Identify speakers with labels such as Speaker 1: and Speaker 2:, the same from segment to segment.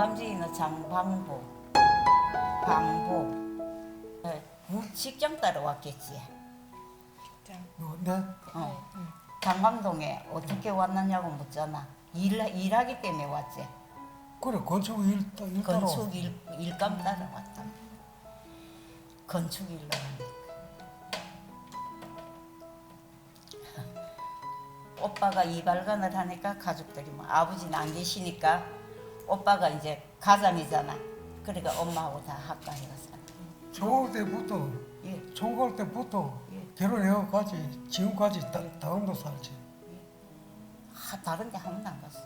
Speaker 1: 장감지인은 장방보, 방보. 어, 무- 직장 따라왔겠지.
Speaker 2: 뭐, 네?
Speaker 1: 어. 장감동에 어떻게 왔느냐고 묻잖아. 일, 일하기 때문에 왔지.
Speaker 2: 그래 건축 일, 일 따로
Speaker 1: 건축 일, 일감 따라왔다. 건축 일로 하니까. 오빠가 이발관을 하니까 가족들이 뭐 아버지는 안 계시니까 오빠가 이제 가장이잖아. 그러니까 엄마하고 다 학과에 가서.
Speaker 2: 총각 때부터
Speaker 1: 예,
Speaker 2: 총각 때부터
Speaker 1: 예.
Speaker 2: 결혼해가까지 지금까지 다, 다음도 살지
Speaker 1: 아, 다른 데 한 번도 안 갔어.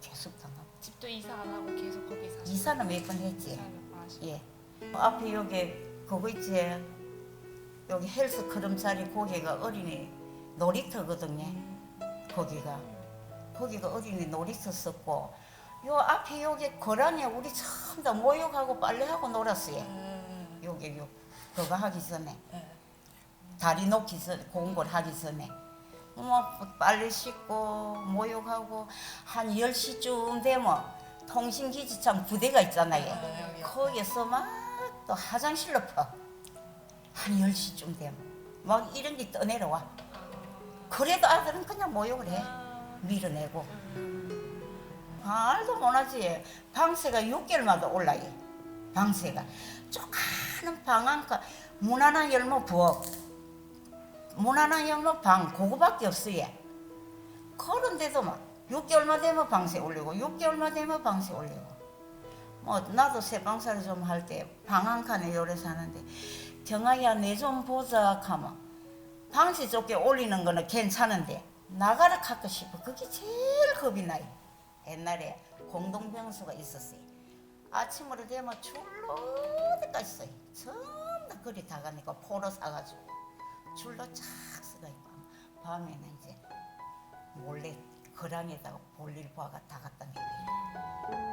Speaker 1: 계속 당하고.
Speaker 3: 집도 이사 안 하고 계속 거기 사시고
Speaker 1: 이사는 몇 번 했지.
Speaker 3: 이사는 하시고
Speaker 1: 예. 앞에 여기 그거 있지. 여기 헬스 크름자리 거기가 어린이 놀이터거든요. 거기가 거기가 어린이 놀이터 썼고 요 앞에 여기 거란에 우리 전부 다 모욕하고 빨래하고 놀았어요.
Speaker 3: 음,
Speaker 1: 여기 요 그거 하기 전에
Speaker 3: 네.
Speaker 1: 다리 놓기 전에 공걸 하기 전에 뭐 빨래 씻고 모욕하고 한 10시쯤 되면 통신기지참 부대가 있잖아요.
Speaker 3: 아,
Speaker 1: 거기서 막 또 화장실로 퍼. 한 10시쯤 되면 막 이런 게 떠내려와. 그래도 아들은 그냥 모욕을 해. 밀어내고. 말도 못하지. 방세가 6개월마다 올라요. 방세가. 조그마한 방 한칸 무난한 열무 부엌. 무난한 열무 방 그거밖에 없어요. 그런데도 막 6개월만 되면 방세 올리고 6개월만 되면 방세 올리고. 뭐 나도 새방사를 좀 할 때 방 한 칸에 요래 사는데 경아야 내 좀 보자 하면 방세 좁게 올리는 거는 괜찮은데 나가라 갖고 싶어 그게 제일 겁이 나요 옛날에 공동병수가 있었어요. 아침으로 되면 줄로 어디까지 써요. 전부 다 그리 다 가니까 포로 사가지고 줄로 쫙 서가 있고 밤에는 이제 몰래 거랑에다가 볼일 봐가 다 갖다 내려요